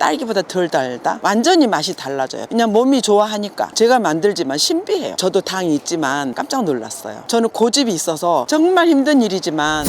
딸기보다 덜 달다? 완전히 맛이 달라져요. 그냥 몸이 좋아하니까. 제가 만들지만 신비해요. 저도 당이 있지만 깜짝 놀랐어요. 저는 고집이 있어서 정말 힘든 일이지만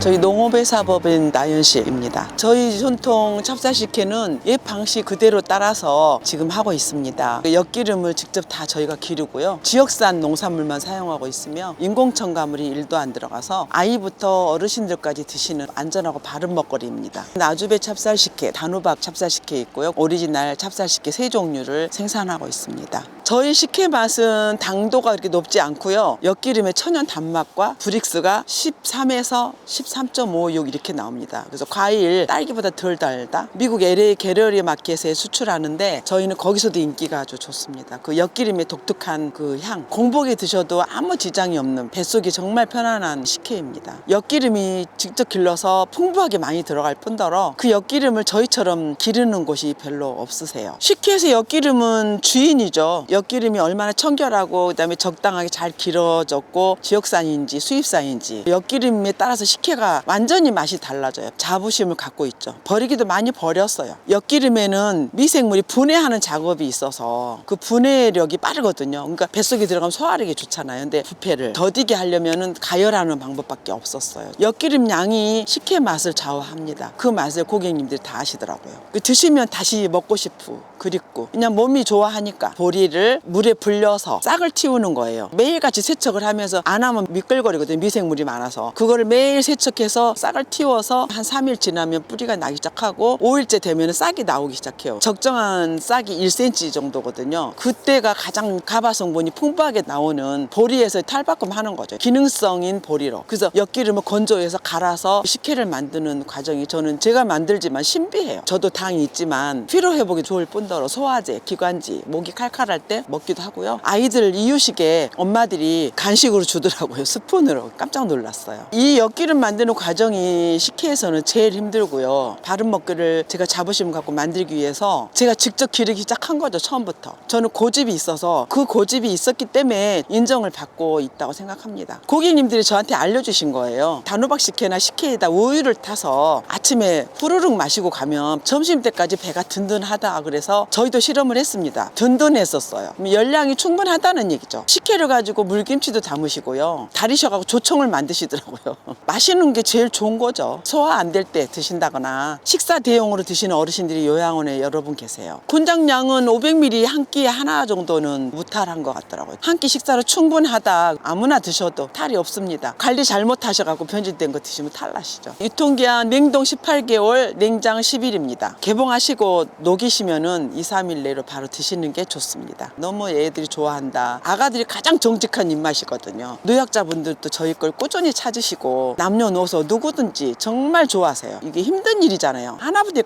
저희 농업의 사법인 나연 씨입니다. 저희 전통 찹쌀식혜는 옛 방식 그대로 따라서 지금 하고 있습니다. 엿기름을 직접 다 저희가 기르고요. 지역산 농산물만 사용하고 있으며 인공첨가물이 1도 안 들어가서 아이부터 어르신들까지 드시는 안전하고 바른 먹거리입니다. 나주배 찹쌀식혜, 단호박 찹쌀식혜 있고요. 오리지널 찹쌀식혜 세 종류를 생산하고 있습니다. 저희 식혜 맛은 당도가 그렇게 높지 않고요. 엿기름의 천연 단맛과 브릭스가 13에서 13.56 이렇게 나옵니다. 그래서 과일 딸기보다 덜 달다. 미국 LA 게러리 마켓에 수출하는데 저희는 거기서도 인기가 아주 좋습니다. 그 엿기름의 독특한 그 향, 공복에 드셔도 아무 지장이 없는 뱃속이 정말 편안한 식혜입니다. 엿기름이 직접 길러서 풍부하게 많이 들어갈 뿐더러 그 엿기름을 저희처럼 기르는 곳이 별로 없으세요. 식혜에서 엿기름은 주인이죠. 엿 기름이 얼마나 청결하고 그다음에 적당하게 잘 길어졌고 지역산인지 수입산인지 엿기름에 따라서 식혜가 완전히 맛이 달라져요. 자부심을 갖고 있죠. 버리기도 많이 버렸어요. 엿기름에는 미생물이 분해하는 작업이 있어서 그 분해력이 빠르거든요. 그러니까 뱃속에 들어가면 소화력이 좋잖아요. 근데 부패를 더디게 하려면은 가열하는 방법밖에 없었어요. 엿기름 양이 식혜 맛을 좌우합니다. 그 맛을 고객님들이 다 아시더라고요. 그 드시면 다시 먹고 싶고 그립고 그냥 몸이 좋아하니까 보리를 물에 불려서 싹을 틔우는 거예요. 매일같이 세척을 하면서 안 하면 미끌거리거든요. 미생물이 많아서 그거를 매일 세척해서 싹을 틔워서 한 3일 지나면 뿌리가 나기 시작하고 5일째 되면 싹이 나오기 시작해요. 적정한 싹이 1cm 정도거든요. 그때가 가장 가바 성분이 풍부하게 나오는 보리에서 탈바꿈 하는 거죠. 기능성인 보리로. 그래서 엿기름을 건조해서 갈아서 식혜를 만드는 과정이 저는 제가 만들지만 신비해요. 저도 당이 있지만 피로 회복이 좋을 뿐더러 소화제, 기관지, 목이 칼칼할 때 먹기도 하고요. 아이들 이유식에 엄마들이 간식으로 주더라고요. 스푼으로. 깜짝 놀랐어요. 이 엿기름 만드는 과정이 식혜에서는 제일 힘들고요. 바른 먹기를 제가 자부심 갖고 만들기 위해서 제가 직접 기르기 시작한 거죠. 처음부터. 저는 고집이 있어서 그 고집이 있었기 때문에 인정을 받고 있다고 생각합니다. 고객님들이 저한테 알려주신 거예요. 단호박 식혜나 식혜에다 우유를 타서 아침에 후루룩 마시고 가면 점심 때까지 배가 든든하다 그래서 저희도 실험을 했습니다. 든든했었어요. 그럼 열량이 충분하다는 얘기죠. 식혜를 가지고 물김치도 담으시고요. 다리셔가고 조청을 만드시더라고요. 마시는 게 제일 좋은 거죠. 소화 안 될 때 드신다거나 식사 대용으로 드시는 어르신들이 요양원에 여러 분 계세요. 곤장량은 500ml 한 끼에 하나 정도는 무탈한 것 같더라고요. 한 끼 식사로 충분하다. 아무나 드셔도 탈이 없습니다. 관리 잘못하셔가지고 변질된 거 드시면 탈 나시죠. 유통기한 냉동 18개월, 냉장 10일입니다. 개봉하시고 녹이시면은 2, 3일 내로 바로 드시는 게 좋습니다. 너무 애들이 좋아한다. 아가들이 가장 정직한 입맛이거든요. 노약자분들도 저희 걸 꾸준히 찾으시고 남녀노소 누구든지 정말 좋아하세요. 이게 힘든 일이잖아요.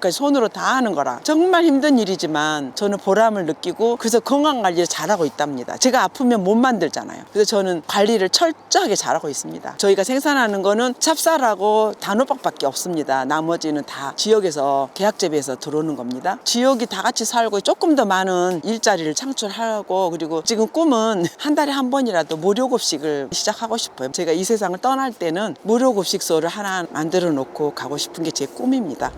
열까지 손으로 다 하는 거라 정말 힘든 일이지만 저는 보람을 느끼고 그래서 건강 관리를 잘하고 있답니다. 제가 아프면 못 만들잖아요. 그래서 저는 관리를 철저하게 잘하고 있습니다. 저희가 생산하는 거는 찹쌀하고 단호박밖에 없습니다. 나머지는 다 지역에서 계약재배에서 들어오는 겁니다. 지역이 다 같이 살고 조금 더 많은 일자리를 창출 하고 그리고 지금 꿈은 한 달에 한 번이라도 무료 급식을 시작하고 싶어요. 제가 이 세상을 떠날 때는 무료 급식소를 하나 만들어 놓고 가고 싶은 게 제 꿈입니다.